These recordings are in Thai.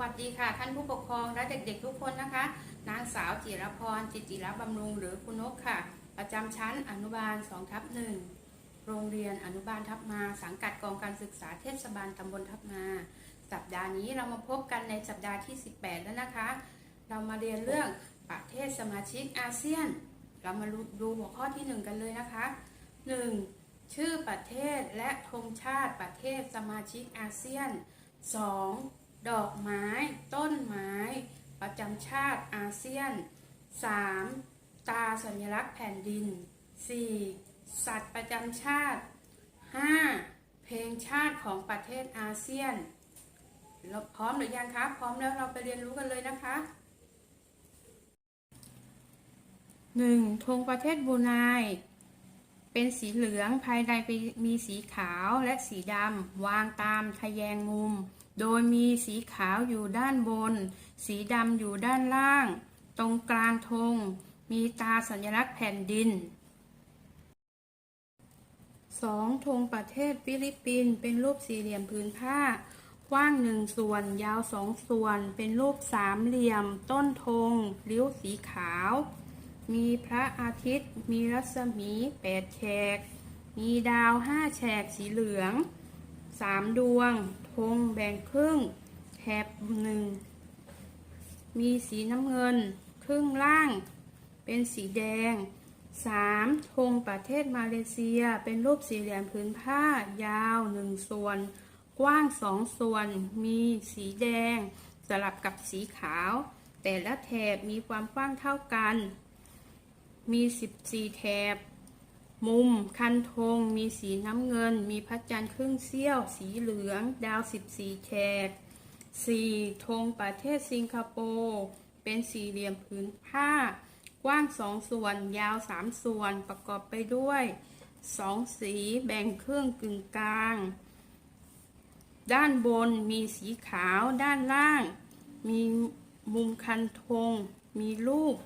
วัสดีค่ะ ท่านผู้ปกครองและเด็กๆทุกคนนะคะ นางสาวจิรพรจิตติรบำรุงหรือคุณนกค่ะ ประจำชั้นอนุบาล2ทับหนึ่งโรงเรียนอนุบาลทับมาสังกัดกองการศึกษาเทศบาลตำบลทับมา สัปดาห์นี้เรามาพบกันในสัปดาห์ที่ 18 แล้วนะคะ เรามาเรียนเรื่องประเทศสมาชิกอาเซียน เรามาดูหัวข้อที่ 1 กันเลยนะคะ 1. ชื่อประเทศและธงชาติประเทศสมาชิกอาเซียน 2. ดอกไม้ ต้นไม้ ประจำชาติอาเซียน 3. ตาสัญลักษณ์แผ่นดิน 4. สัตว์ประจำชาติ 5. เพลงชาติของประเทศอาเซียนเราพร้อมหรือยังคะพร้อมแล้วเราไปเรียนรู้กันเลยนะคะ 1. ธงประเทศบรูไนเป็นสีเหลืองภายในมีสีขาวและสีดำวางตามทะแยงมุม โดยมีสีขาวอยู่ด้านบน สีดำอยู่ด้านล่าง ตรงกลางธง มีตาสัญลักษณ์แผ่นดิน 2. ธงประเทศฟิลิปปินส์เป็นรูปสี่เหลี่ยมผืนผ้ากว้างหนึ่งส่วน ยาวสองส่วน เป็นรูปสามเหลี่ยม ต้นธงริ้วสีขาว มีพระอาทิตย์ มีรัศมีแปดแฉก มีดาวห้าแฉกสีเหลืองสามดวง ธงแบ่งครึ่ง แถบหนึ่ง มีสีน้ำเงิน ครึ่งล่าง เป็นสีแดง 3. ธงประเทศมาเลเซียเป็นรูปสี่เหลี่ยมผืนผ้ายาวหนึ่งส่วน กว้างสองส่วน มีสีแดง สลับกับสีขาว แต่ละแถบมีความกว้างเท่ากัน มี 14 แถบ มุม คันธง มีสีน้ำเงิน มีพระจันทร์ครึ่งเสี้ยว สีเหลือง ดาว 14 แฉก 4. ธงประเทศสิงคโปร์ เป็นสี่เหลี่ยมผืนผ้า กว้างสองส่วน ยาวสามส่วน ประกอบไปด้วยสองสีแบ่งครึ่งกึ่งกลาง ด้านบนมีสีขาว ด้านล่าง มีมุมคันธง มีรูป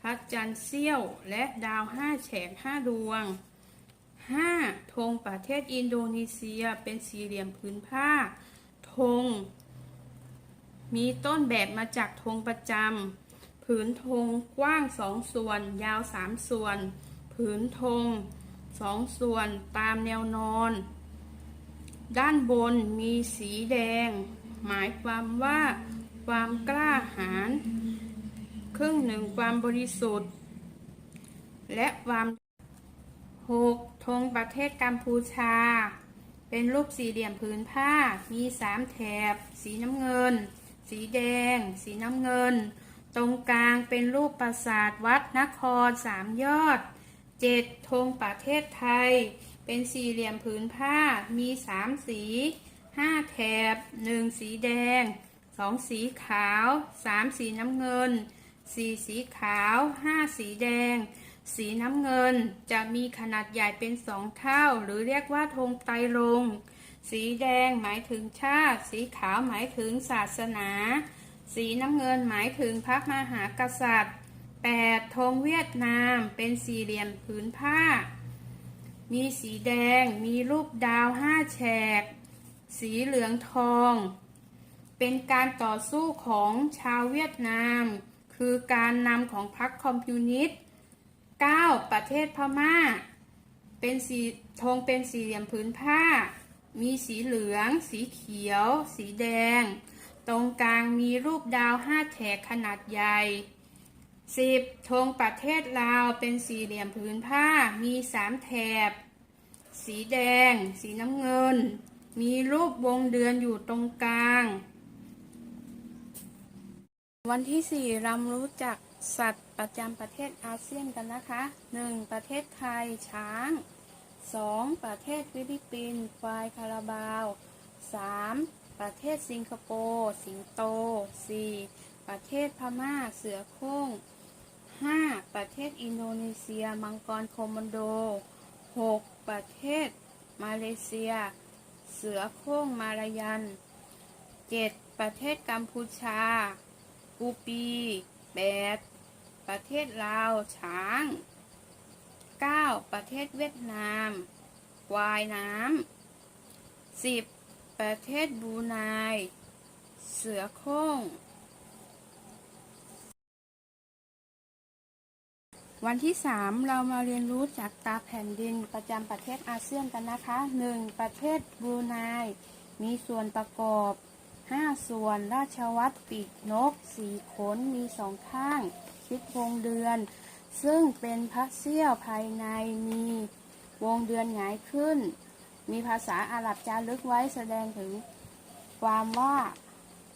พระจันทร์เสี้ยวและดาวห้าแฉกห้าดวง 5. ธงประเทศอินโดนีเซียเป็นสี่เหลี่ยมผืนผ้า ธง มีต้นแบบมาจากธงประจำ ผืนธงกว้างสองส่วน ยาวสามส่วน ผืนธงสองส่วนตามแนวนอน ด้านบนมีสีแดง หมายความว่าความกล้าหาญครึ่งหนึ่งความบริสุทธิ์ และความ หกธงประเทศกัมพูชา เป็นรูปสี่เหลี่ยมผืนผ้า มีสามแถบ สีน้ำเงิน สีแดง สีน้ำเงิน ตรงกลางเป็นรูปปราสาทวัดนครสามยอดเจ็ดธงประเทศไทย เป็นสี่เหลี่ยมผืนผ้า มีสามสีห้าแถบหนึ่งสีแดงสองสีขาวสามสีน้ำเงินสี่สีขาวห้าสีแดง สีน้ำเงินจะมีขนาดใหญ่เป็นสองเท่า หรือเรียกว่าธงไตรรงสีแดงหมายถึงชาติ สีขาวหมายถึงศาสนา สีน้ำเงินหมายถึงพระมหากษัตริย์ 8. ธงเวียดนามเป็นสี่เหลี่ยมผืนผ้า มีสีแดงมีรูปดาวห้าแฉก สีเหลืองทอง เป็นการต่อสู้ของชาวเวียดนาม คือการนำของพรรคคอมมิวนิสต์ 9. ประเทศพม่า เป็นสีธงเป็นสี่เหลี่ยมผืนผ้า มีสีเหลือง สีเขียว สีแดง ตรงกลางมีรูปดาวห้าแฉกขนาดใหญ่ 10. ธงประเทศลาวเป็นสี่เหลี่ยมผืนผ้า มีสามแถบ สีแดง สีน้ำเงิน มีรูปวงเดือนอยู่ตรงกลาง วันที่ 4รารู้จัก สัตว์ประจำประเทศอาเซียนกันนะคะ 1. ประเทศไทยช้าง 2. ประเทศฟิลิปปินส์ควายคาราบาว 3. ประเทศสิงคโปร์สิงโต 4. ประเทศพม่าเสือโคร่ง 5. ประเทศอินโดนีเซีย มังกรโคมอนโด 6. ประเทศมาเลเซีย เสือโคร่งมาลายัน 7. ประเทศกัมพูชา กูปี 8. ประเทศลาวช้าง 9. ประเทศเวียดนามควายน้ำ 10. ประเทศบรูไนเสือโคร่งวันที่ 3 เรามาเรียนรู้จากตาแผ่นดินประจำประเทศอาเซียนกันนะคะ 1. ประเทศบรูไนมีส่วนประกอบ 5ส่วนราชวัตรปีกนก4ขนมีสองข้างชิดวงเดือน ซึ่งเป็นพระเสี้ยวภายในมีวงเดือนหงายขึ้น มีภาษาอาหรับจารึกไว้แสดงถึง ความว่า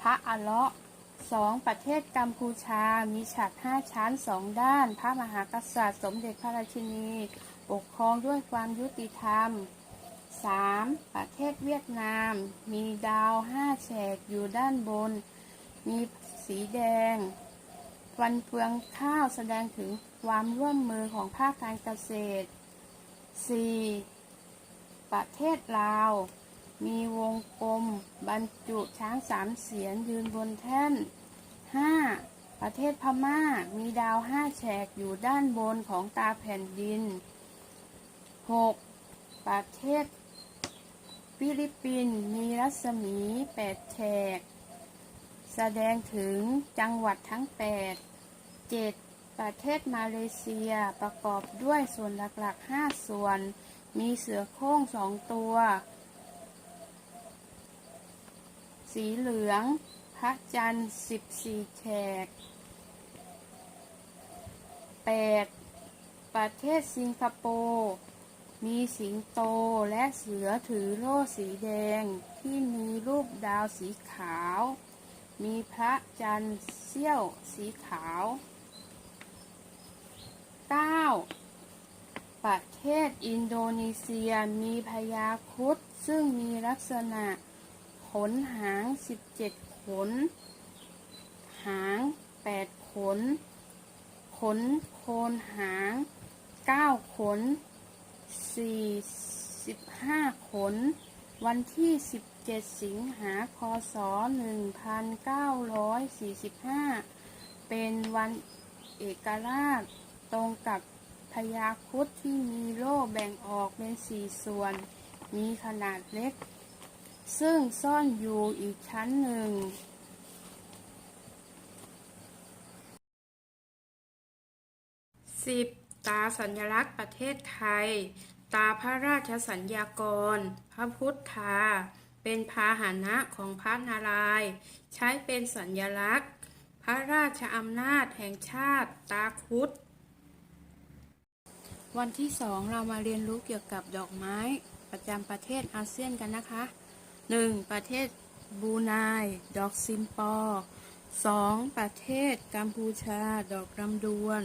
พระอัลเลาะห์สองประเทศกัมพูชา มีฉัตรห้าชั้นสองด้าน พระมหากษัตริย์ สมเด็จพระราชินี ปกครองด้วยความยุติธรรม 3. ประเทศเวียดนาม มีดาวห้าแฉกอยู่ด้านบน มีสีแดง วันเฟืองข้าวแสดงถึงความร่วมมือของภาคการเกษตร 4. ประเทศลาว มีวงกลม บรรจุช้างสามเสียนยืนบนแท่น 5. ประเทศพม่า มีดาวห้าแฉกอยู่ด้านบนของตาแผ่นดิน 6. ประเทศ ฟิลิปปินส์มีรัศมีแปดแฉก แสดงถึงจังหวัดทั้ง8 7. ประเทศมาเลเซียประกอบด้วยส่วนหลักๆ 5 ส่วน มีเสือโคร่งสองตัว สีเหลือง พระจันทร์ 14 แฉก 8. ประเทศสิงคโปร์ มีสิงโตและเสือถือโล่สีแดงที่มีรูปดาวสีขาว มีพระจันทร์เสี้ยวสีขาว 9. ประเทศอินโดนีเซียมีพญาครุดซึ่งมีลักษณะขนหาง 17 ขน หาง 8 ขน ขนโคนหาง 9 ขน 45 ขน วันที่ 17 สิงหาคศ 1945 เป็นวันเอกราช ตรงกับพญาครุดที่มีโล่แบ่งออกเป็นสี่ส่วน มีขนาดเล็ก ซึ่งซ่อนอยู่อีกชั้นหนึ่งสิบ ตาสัญลักษณ์ประเทศไทย ตาพระราชสัญญากร พระพุทธา เป็นพาหนะของพระนารายณ์ใช้เป็นสัญลักษณ์ พระราชอำนาจแห่งชาติ ตาครุฑวันที่สองเรามาเรียนรู้เกี่ยวกับดอกไม้ประจำประเทศอาเซียนกันนะคะ 1. ประเทศบรูไนดอกซิมปอ 2. ประเทศกัมพูชา ดอกลำดวน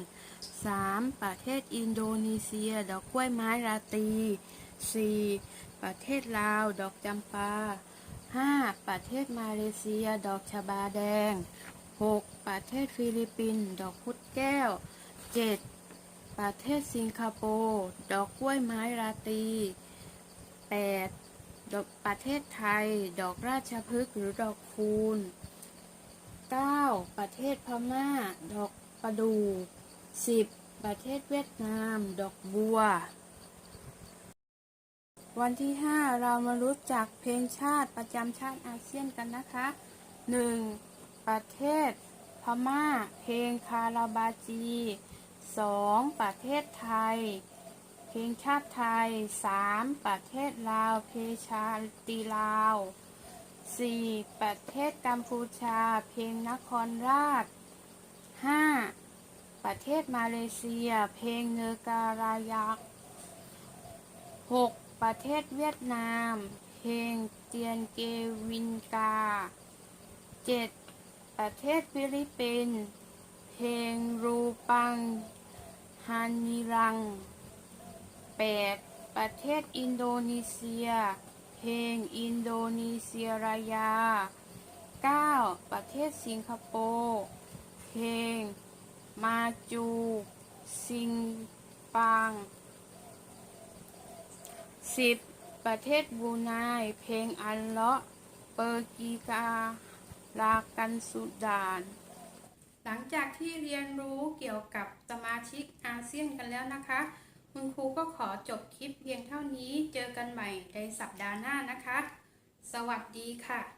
3. ประเทศอินโดนีเซีย ดอกกล้วยไม้ราตรี 4. ประเทศลาว ดอกจำปา 5. ประเทศมาเลเซีย ดอกชบาแดง 6. ประเทศฟิลิปปินส์ ดอกพุดแก้ว 7. ประเทศสิงคโปร์ ดอกกล้วยไม้ราตรี 8. ดอกประเทศไทย ดอกราชพฤกษ์หรือดอกคูณ 9. ประเทศพม่า ดอกประดู่ 10. ประเทศเวียดนาม ดอกบัว วันที่ 5 เรามารู้จักเพลงชาติประจำชาติอาเซียนกันนะคะ 1. ประเทศพม่า เพลงคาราบาจี 2. ประเทศไทย เพลงชาติไทย 3. ประเทศลาว เพลงชาติลาว 4. ประเทศกัมพูชา เพลงนครราช 5. ประเทศมาเลเซีย เพลงเนการายัก 6. ประเทศเวียดนาม เพลงเตียนเกวินกา 7. ประเทศฟิลิปปินส์ เพลงรูปังฮานิรัง 8. ประเทศอินโดนีเซีย เพลงอินโดนีเซียรายา 9. ประเทศสิงคโปร์ เพลง มาจู ซิงปาง 10. ประเทศบรูไนเพลงอัลเลาะ เปอร์กีกา ลากันสุดาน หลังจากที่เรียนรู้เกี่ยวกับสมาชิกอาเซียนกันแล้วนะคะ คุณครูก็ขอจบคลิปเพียงเท่านี้ เจอกันใหม่ในสัปดาห์หน้านะคะ สวัสดีค่ะ